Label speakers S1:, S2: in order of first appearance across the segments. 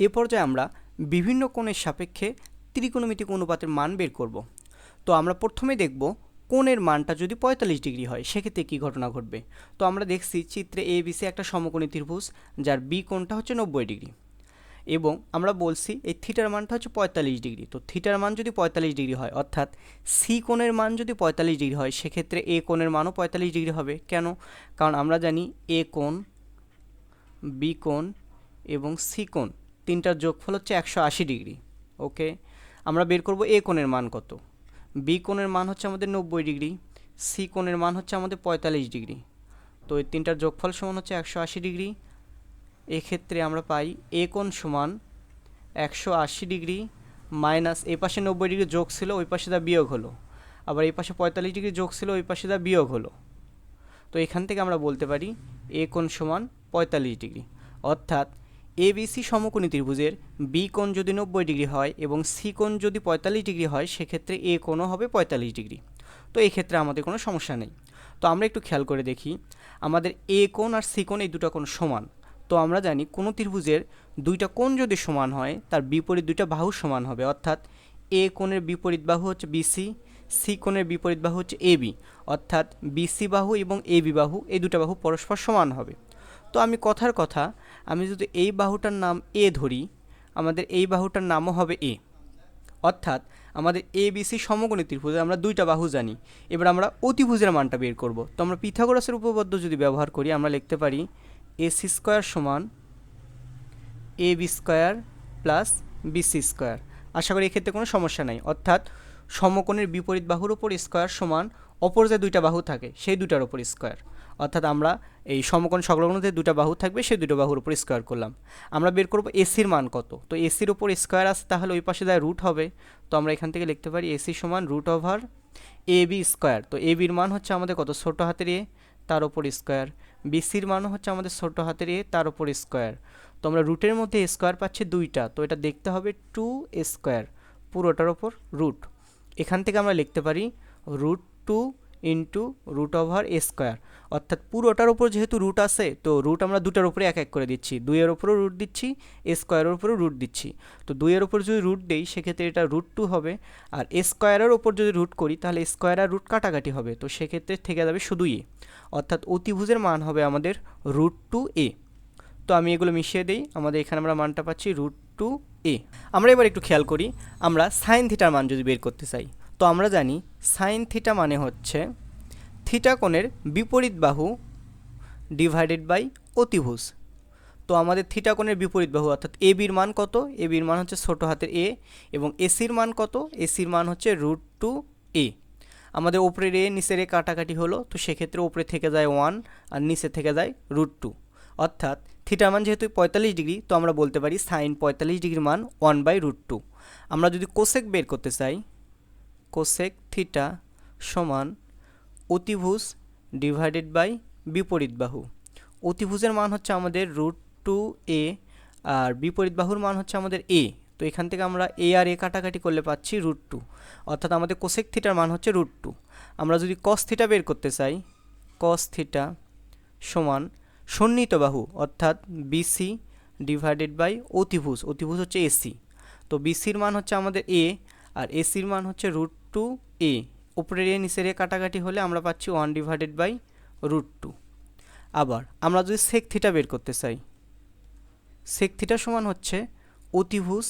S1: এ পর্যায়ে আমরা বিভিন্ন কোণের সাপেক্ষে ত্রিকোণমিতিক অনুপাতের মান বের করব। তো আমরা প্রথমে দেখব কোণের মানটা যদি পঁয়তাল্লিশ ডিগ্রি হয়, সেক্ষেত্রে কী ঘটনা ঘটবে? তো আমরা দেখছি চিত্রে এ বিসি একটা সমকোণী ত্রিভুজ, যার বি কোণটা হচ্ছে নব্বই ডিগ্রি। এবং আমরা বলছি এই থিটার মানটা হচ্ছে পঁয়তাল্লিশ ডিগ্রি। তো থিটার মান যদি পঁয়তাল্লিশ ডিগ্রি হয়, অর্থাৎ সি কোণের মান যদি পঁয়তাল্লিশ ডিগ্রি হয়, সেক্ষেত্রে এ কোণের মানও পঁয়তাল্লিশ ডিগ্রি হবে। কেন? কারণ আমরা জানি এ কোণ বি কোণ এবং সি কোণ। তিনটার যোগফল হচ্ছে একশো আশি ডিগ্রি, ওকে? আমরা বের করব এ কোণের মান কত? বি কোণের মান হচ্ছে আমাদের নব্বই ডিগ্রি, সি কোণের মান হচ্ছে আমাদের পঁয়তাল্লিশ ডিগ্রি। তো এই তিনটার যোগফল সমান হচ্ছে একশো আশি ডিগ্রি। এক্ষেত্রে আমরা পাই এ কোণ সমান একশো আশি ডিগ্রি মাইনাস এ পাশে নব্বই ডিগ্রি যোগ ছিল, ওই পাশে দা বিয়োগ হলো। আবার এই পাশে পঁয়তাল্লিশ ডিগ্রি যোগ ছিল, ওই পাশে দা বিয়োগ হলো। তো এখান থেকে আমরা বলতে পারি এ কোণ সমান পঁয়তাল্লিশ ডিগ্রি। অর্থাৎ এ বিসি সমকোণী ত্রিভুজের বি কোণ যদি নব্বই ডিগ্রি হয় এবং সি কোণ যদি পঁয়তাল্লিশ ডিগ্রি হয়, সেক্ষেত্রে এ কোণও হবে পঁয়তাল্লিশ ডিগ্রি। তো এই ক্ষেত্রে আমাদের কোনো সমস্যা নেই। তো আমরা একটু খেয়াল করে দেখি, আমাদের এ কোণ আর সি কোণ এই দুটো কোণ সমান। তো আমরা জানি কোনো ত্রিভুজের দুইটা কোণ যদি সমান হয়, তার বিপরীত দুইটা বাহু সমান হবে। অর্থাৎ এ কোণের বিপরীত বাহু হচ্ছে বিসি সি কোণের বিপরীত বাহু হচ্ছে এবি অর্থাৎ বিসি বাহু এবং এবি বাহু এই দুটো বাহু পরস্পর সমান হবে। তো আমি কথার কথা আমি যদি এই বাহুটার নাম এ ধরি, আমাদের এই বাহুটার নামও হবে এ অর্থাৎ আমাদের এ বিসি সমকোণী ত্রিভুজে আমরা দুইটা বাহু জানি। এবার আমরা অতিভুজের মানটা বের করব। তো আমরা পিথাগোরাসের উপপাদ্য যদি ব্যবহার করি, আমরা লিখতে পারি এ সি স্কোয়ার সমান A B square plus B C square আশা করি এক্ষেত্রে কোনো সমস্যা নাই। অর্থাৎ সমকোণের বিপরীত বাহুর ওপর স্কোয়ার সমান, অপর যে দুইটা বাহু থাকে, সেই দুটার ওপর স্কোয়ার অর্থাৎ আমরা এই সমকোণ সংলগ্ন যে দুটো বাহু থাকবে, সেই দুটো বাহুর উপর স্কোয়ার করলাম। আমরা বের করব এসির মান কত? তো এসির ওপর স্কোয়ার আছে, তাহলে ওই পাশে যায় রুট হবে, তো আমরা এখান থেকে লিখতে পারি এসি সমান root over A B square তো এ বির মান হচ্ছে আমাদের কত? ছোটো হাতের এ তার ওপর স্কোয়ার বিসির মানও হচ্ছে আমাদের ছোটো হাতের এ তার ওপর স্কোয়ার তো আমরা রুটের মধ্যে স্কোয়ার পাচ্ছি দুইটা, তো এটা দেখতে হবে টু স্কোয়ার পুরোটার ওপর রুট এখান থেকে আমরা লিখতে পারি root two into root over A square অর্থাৎ পুরোটার ওপর যেহেতু রুট আছে, তো রুট আমরা দুটার উপরে এক এক করে দিচ্ছি। দুইয়ের ওপরও রুট দিচ্ছি এ স্কোয়ারের ওপরও রুট দিচ্ছি। তো দুইয়ের ওপর যদি রুট দেই, সেক্ষেত্রে এটা রুট টু হবে। আর এ স্কোয়ারের ওপর যদি রুট করি, তাহলে স্কোয়ার আর রুট কাটাকাটি হবে। তো সেক্ষেত্রে থেকে যাবে শুধু এ অর্থাৎ অতিভুজের মান হবে আমাদের রুট টু এ তো আমি এগুলো মিশিয়ে দিই। আমাদের এখানে আমরা মানটা পাচ্ছি রুট টু এ আমরা এবার একটু খেয়াল করি, আমরা সাইন থিটার মান যদি বের করতে চাই। তো আমরা জানি সাইন থিটা মানে হচ্ছে থিটা কোণের বিপরীত বাহু ডিভাইডেড বাই অতিভুজ। তো আমাদের থিটা বিপরীত বাহু অর্থাৎ এ বির মান কত? এ বির মান হচ্ছে ছোটো হাতের এ এবং এসির মান কত? এসির মান হচ্ছে রুট টু এ আমাদের ওপরের এ নিচের এ কাটাকাটি হলো, তো সেক্ষেত্রে ওপরে থেকে যায় ওয়ান আর নিচে থেকে যায় রুট টু অর্থাৎ থিটার মান যেহেতু পঁয়তাল্লিশ ডিগ্রি, তো আমরা বলতে পারি সাইন পঁয়তাল্লিশ ডিগ্রির মান ওয়ান বাই রুট টু আমরা যদি কোসেক বের করতে চাই কোসেক থিটা সমান অতিভুজ ডিভাইডেড বাই বিপরীত বাহু। অতিভুজের মান হচ্ছে আমাদের রুট টু এ আর বিপরীত বাহুর মান হচ্ছে আমাদের এ তো এখান থেকে আমরা এ আর এ কাটাকাটি করলে পাচ্ছি রুট টু অর্থাৎ আমাদের কোসেক থিটার মান হচ্ছে রুট টু আমরা যদি কস থিটা বের করতে চাই কস থিটা সমান সন্নিহিত বাহু, অর্থাৎ বিসি ডিভাইডেড বাই অতিভুজ। অতিভুজ হচ্ছে এসি তো বিসির মান হচ্ছে আমাদের এ আর এসির মান হচ্ছে রুট টু এ উপরের এ নিচের এ কাটাকাটি হলে আমরা পাচ্ছি one divided by root two আবার আমরা যদি সেক থিটা বের করতে চাই সেক থিটা সমান হচ্ছে অতিভুজ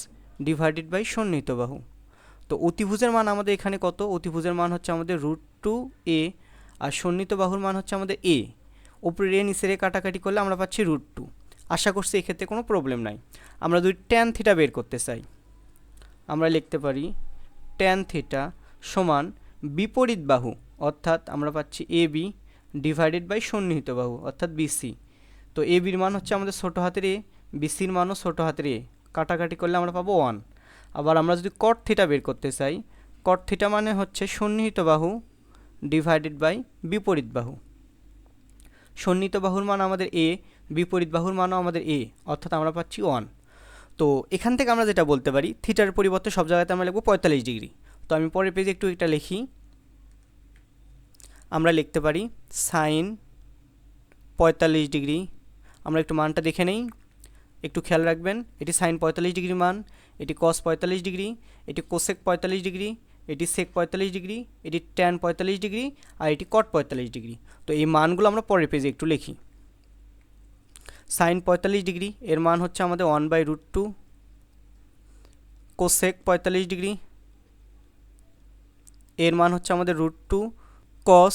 S1: ডিভাইডেড বাই সন্নিহিত বাহু। তো অতিভুজের মান আমাদের এখানে কত? অতিভুজের মান হচ্ছে আমাদের রুট টু এ আর সন্নিহিত বাহুর মান হচ্ছে আমাদের এ উপরের এ নিচের এ কাটাকাটি করলে আমরা পাচ্ছি রুট টু আশা করছি এক্ষেত্রে কোনো প্রবলেম নাই। আমরা যদি ট্যান থিটা বের করতে চাই, আমরা লিখতে পারি ট্যান থিটা সমান বিপরীত বাহু, অর্থাৎ আমরা পাচ্ছি এ বি ডিভাইডেড বাই সন্নিহিত বাহু, অর্থাৎ বিসি তো এ বির মান হচ্ছে আমাদের ছোটো হাতের এ বিসির মানও ছোটো হাতের এ কাটাকাটি করলে আমরা পাবো ওয়ান আবার আমরা যদি কট থিটা বের করতে চাই কট থিটা মানে হচ্ছে সন্নিহিত বাহু ডিভাইডেড বাই বিপরীত বাহু। সন্নিহিত বাহুর মান আমাদের এ বিপরীত বাহুর মানও আমাদের এ অর্থাৎ আমরা পাচ্ছি ওয়ান তো এখান থেকে আমরা যেটা বলতে পারি থিটার পরিবর্তে সব জায়গাতে আমরা লিখব পঁয়তাল্লিশ ডিগ্রি তো আমি পরের পেজে একটু এটা লিখি। আমরা লিখতে পারি সাইন পঁয়তাল্লিশ ডিগ্রি। আমরা একটু মানটা দেখে নেই। একটু খেয়াল রাখবেন, এটি সাইন পঁয়তাল্লিশ ডিগ্রি মান, এটি কস পঁয়তাল্লিশ ডিগ্রি, এটি কোসেক পঁয়তাল্লিশ ডিগ্রি, এটি সেক পঁয়তাল্লিশ ডিগ্রি, এটি ট্যান পঁয়তাল্লিশ ডিগ্রি আর এটি কট পঁয়তাল্লিশ ডিগ্রি। তো এই মানগুলো আমরা পরের পেজে একটু লিখি। সাইন পঁয়তাল্লিশ ডিগ্রি, এর মান হচ্ছে আমাদের one by root two cosec পঁয়তাল্লিশ ডিগ্রি এর মান হচ্ছে আমাদের রুট টু কস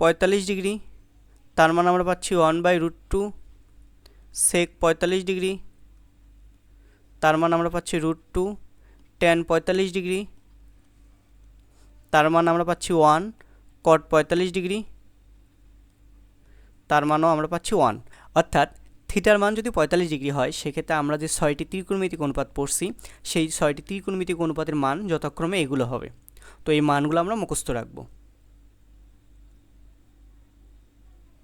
S1: পঁয়তাল্লিশ ডিগ্রি। তার মান আমরা পাচ্ছি one by root two sec পঁয়তাল্লিশ ডিগ্রি। তার মান আমরা পাচ্ছি রুট টু টেন পঁয়তাল্লিশ ডিগ্রি। তার মান আমরা পাচ্ছি ওয়ান কট পঁয়তাল্লিশ ডিগ্রি। তার মানও আমরা পাচ্ছি ওয়ান অর্থাৎ থিটার মান যদি পঁয়তাল্লিশ ডিগ্রি হয়, সেক্ষেত্রে আমরা যে ছয়টি ত্রিকোণমিতিক অনুপাত পড়ছি, সেই ছয়টি ত্রিকোণমিতিক অনুপাতের মান যথাক্রমে এগুলো হবে। তো এই মানগুলো আমরা মুখস্থ রাখব।